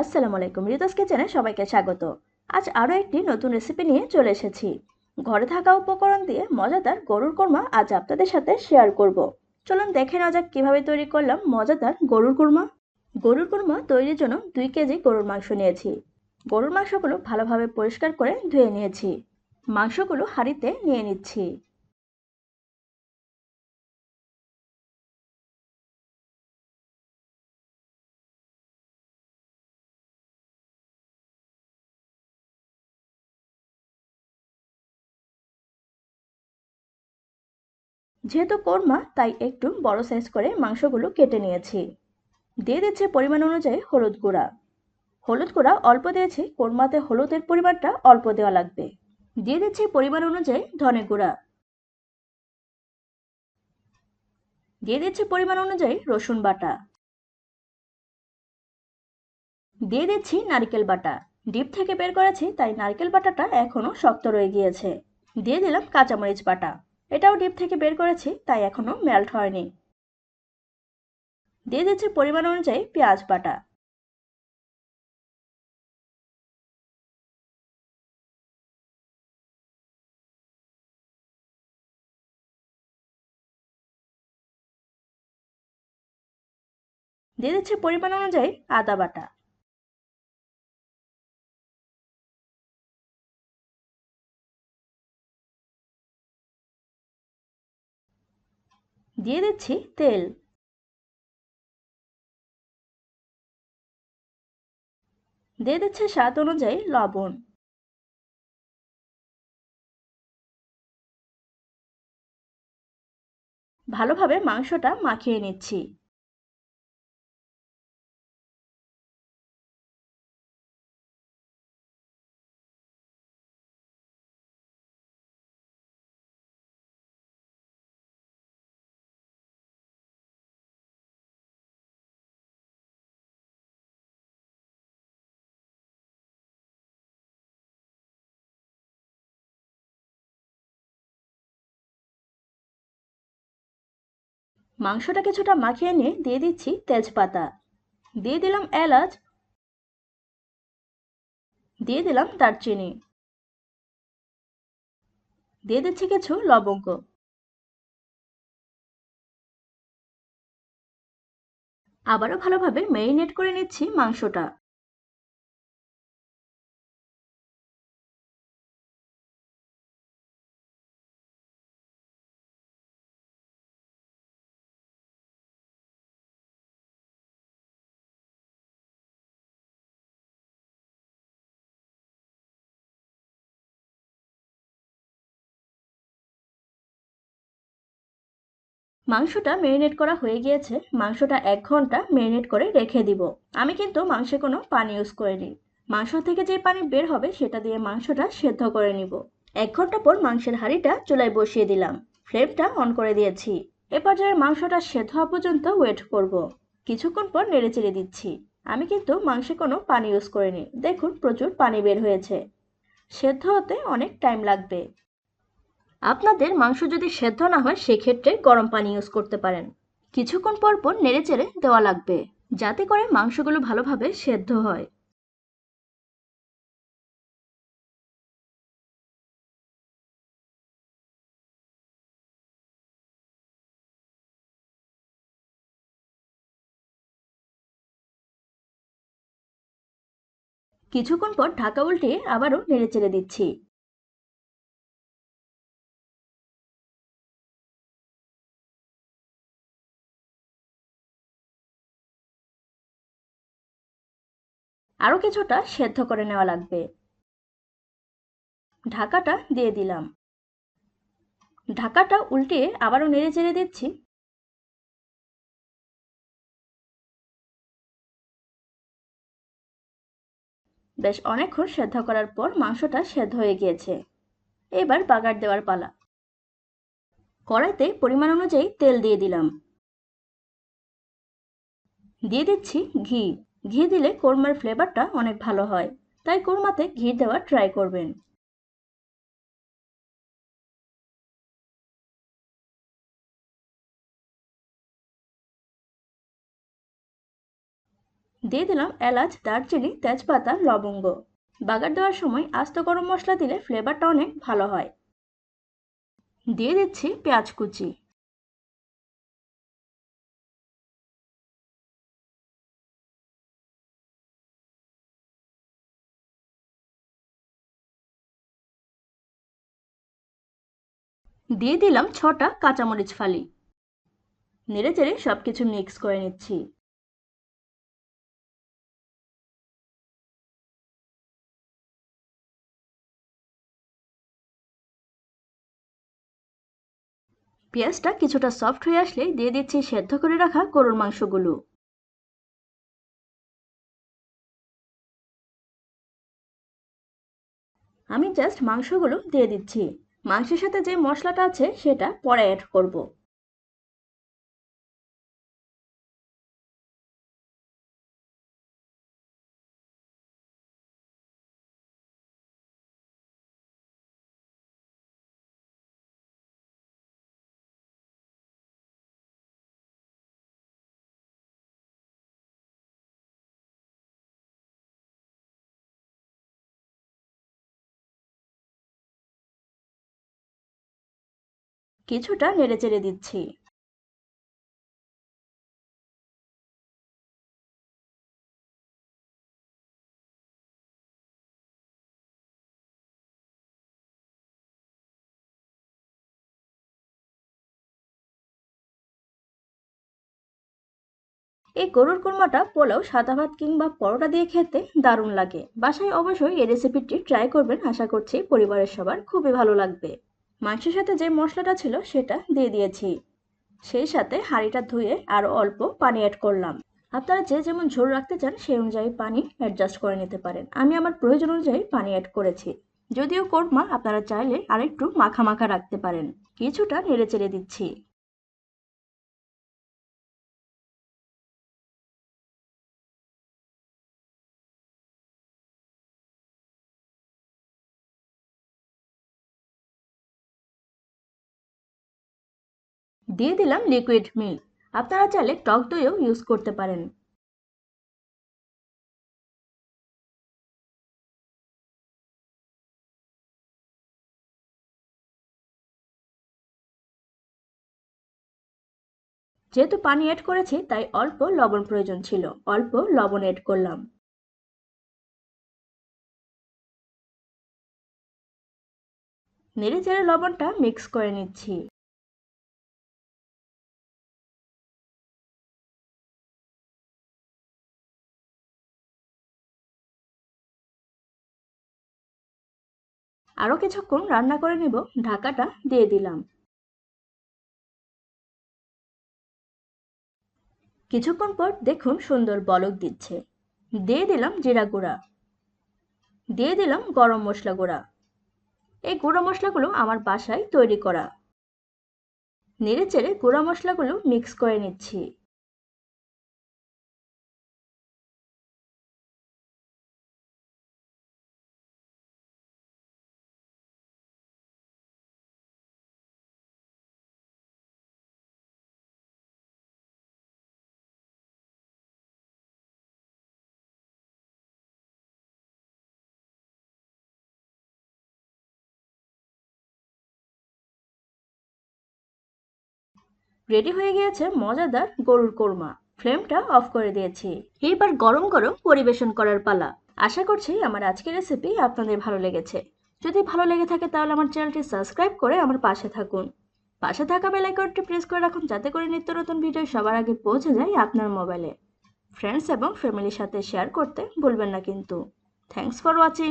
আসসালামু আলাইকুম। রিতাস কিচেনে সবাইকে স্বাগত। আজ আরও একটি নতুন রেসিপি নিয়ে চলে এসেছি। ঘরে থাকা উপকরণ দিয়ে মজাদার গরুর কোরমা আজ আপনাদের সাথে শেয়ার করব। চলুন দেখে নেওয়া যাক কীভাবে তৈরি করলাম মজাদার গরুর কোরমা। গরুর কোরমা তৈরির জন্য দুই কেজি গরুর মাংস নিয়েছি। গরুর মাংসগুলো ভালোভাবে পরিষ্কার করে ধুয়ে নিয়েছি। মাংসগুলো হাঁড়িতে নিয়ে নিচ্ছি। যেহেতু কোরমা, তাই একটু বড় সাইজ করে মাংসগুলো কেটে নিয়েছি। দিয়ে দিচ্ছি পরিমাণ অনুযায়ী হলুদ গুঁড়া। হলুদ গুঁড়া অল্প দিয়েছি, কোরমাতে হলুদের পরিমাণটা অল্প দেওয়া লাগবে। দিয়ে দিচ্ছি পরিমাণ অনুযায়ী ধনে গুঁড়া। দিয়ে দিচ্ছি পরিমাণ অনুযায়ী রসুন বাটা। দিয়ে দিচ্ছি নারকেল বাটা। ডিপ থেকে বের করেছি, তাই নারকেল বাটাটা এখনও শক্ত রয়ে গিয়েছে। দিয়ে দিলাম কাঁচামরিচ বাটা। এটাও ডিপ থেকে বের করেছি, তাই এখনও মেল্ট হয়নি। দিয়ে দিচ্ছি পরিমাণ অনুযায়ী পেঁয়াজ বাটা। দিয়ে দিচ্ছি পরিমাণ অনুযায়ী আদা বাটা। দিয়ে দিচ্ছি তেল। দিয়ে দিচ্ছে স্বাদ অনুযায়ী লবণ। ভালোভাবে মাংসটা মাখিয়ে নিচ্ছি। মাংসটা কিছুটা মাখিয়ে নিয়ে দিয়ে দিচ্ছি তেজপাতা। দিয়ে দিলাম এলাচ। দিয়ে দিলাম দারচিনি। দিয়ে দিচ্ছি কিছু লবঙ্গ। আবারও ভালোভাবে ম্যারিনেট করে নিচ্ছি মাংসটা। মাংসটা ম্যারিনেট করা হয়ে গিয়েছে। মাংসটা এক ঘণ্টা ম্যারিনেট করে রেখে দিব। আমি কিন্তু মাংসে কোনো পানি ইউজ করিনি। মাংস থেকে যে পানি বের হবে সেটা দিয়ে মাংসটা সেদ্ধ করে নিব। এক ঘণ্টা পর মাংসের হাঁড়িটা চুলায় বসিয়ে দিলাম। ফ্লেমটা অন করে দিয়েছি। এ পর্যায়ে মাংসটা সেদ্ধ হওয়া পর্যন্ত ওয়েট করব। কিছুক্ষণ পর নেড়ে চেড়ে দিচ্ছি। আমি কিন্তু মাংসে কোনো পানি ইউজ করিনি। দেখুন প্রচুর পানি বের হয়েছে। সেদ্ধ হতে অনেক টাইম লাগবে। আপনাদের মাংস যদি সেদ্ধ না হয়, সেক্ষেত্রে গরম পানি ইউজ করতে পারেন। কিছুক্ষণ পর পর নেড়ে চেড়ে দেওয়া লাগবে, যাতে করে মাংসগুলো ভালোভাবে সেদ্ধ হয়। কিছুক্ষণ পর ঢাকা উল্টিয়ে আবারও নেড়ে চেড়ে দিচ্ছি। আরও কিছুটা সেদ্ধ করে নেওয়া লাগবে। ঢাকাটা দিয়ে দিলাম। ঢাকাটা উল্টিয়ে আবারও নেড়ে চেড়ে দিচ্ছি। বেশ অনেকক্ষণ সেদ্ধ করার পর মাংসটা সেদ্ধ হয়ে গিয়েছে। এবার বাগার দেওয়ার পালা। কড়াইতে পরিমাণ অনুযায়ী তেল দিয়ে দিলাম। দিয়ে দিচ্ছি ঘি। ঘি দিলে কোরমার ফ্লেভারটা অনেক ভালো হয়, তাই কোরমাতে ঘি দেওয়ার ট্রাই করবেন। দিয়ে দিলাম এলাচ, দারচিনি, তেজপাতা, লবঙ্গ। বাগার দেওয়ার সময় আস্ত গরম মশলা দিলে ফ্লেভারটা অনেক ভালো হয়। দিয়ে দিচ্ছি পেঁয়াজ কুচি। দিয়ে দিলাম ছটা কাঁচামরিচ ফালি। নেড়ে চেড়ে সব কিছু মিক্স করে নিচ্ছি। পেঁয়াজটা কিছুটা সফট হয়ে আসলে দিয়ে দিচ্ছি সেদ্ধ করে রাখা গরুর মাংসগুলো। আমি জাস্ট মাংসগুলো দিয়ে দিচ্ছি। মাংসের সাথে যে মশলাটা আছে সেটা পরে অ্যাড করব। কিছুটা নেড়েচেড়ে দিচ্ছি। এই গরুর কোরমাটা পোলাও, সাদা ভাত কিংবা পরোটা দিয়ে খেতে দারুণ লাগে। বাসায় অবশ্যই এই রেসিপিটি ট্রাই করবেন, আশা করছি পরিবারের সবার খুবই ভালো লাগবে। মাংসের সাথে যে মশলাটা ছিল সেটা দিয়ে দিয়েছি। সেই সাথে হাঁড়িটা ধুয়ে আরও অল্প পানি অ্যাড করলাম। আপনারা যে যেমন ঝোল রাখতে চান সেই অনুযায়ী পানি অ্যাডজাস্ট করে নিতে পারেন। আমি আমার প্রয়োজন অনুযায়ী পানি অ্যাড করেছি। যদিও কোরমা আপনারা চাইলে আরেকটু মাখা মাখা রাখতে পারেন। কিছুটা নেড়ে চেড়ে দিচ্ছি। দিয়ে দিলাম লিকুইড মিল্ক আপনারা চাইলে টক দইও ইউজ করতে পারেন। যেহেতু পানি অ্যাড করেছি, তাই অল্প লবণ প্রয়োজন ছিল। অল্প লবণ অ্যাড করলাম। নেড়ে চেড়ে লবণটা মিক্স করে নিচ্ছি। আরও কিছুক্ষণ রান্না করে নিব, ঢাকাটা দিয়ে দিলাম। কিছুক্ষণ পর দেখুন সুন্দর বলক দিচ্ছে। দিয়ে দিলাম জিরা গুঁড়া। দিয়ে দিলাম গরম মশলা গুঁড়া। এই গুঁড়ো মশলাগুলো আমার বাসায় তৈরি করা। নেড়ে চেড়ে গুঁড়া মশলাগুলো মিক্স করে নিচ্ছি। রেডি হয়ে গিয়েছে মজাদার গরুর কোরমা। ফ্লেমটা অফ করে দিয়েছি। এইবার গরম গরম পরিবেশন করার পালা। আশা করছি আমার আজকের রেসিপি আপনাদের ভালো লেগেছে। যদি ভালো লেগে থাকে তাহলে আমার চ্যানেলটি সাবস্ক্রাইব করে আমার পাশে থাকুন। পাশে থাকা বেল আইকনটি প্রেস করে রাখুন যাতে করে নিত্য নতুন ভিডিও সবার আগে পৌঁছে যায় আপনার মোবাইলে ফ্রেন্ডস এবং ফ্যামিলির সাথে শেয়ার করতে ভুলবেন না কিন্তু। Thanks for watching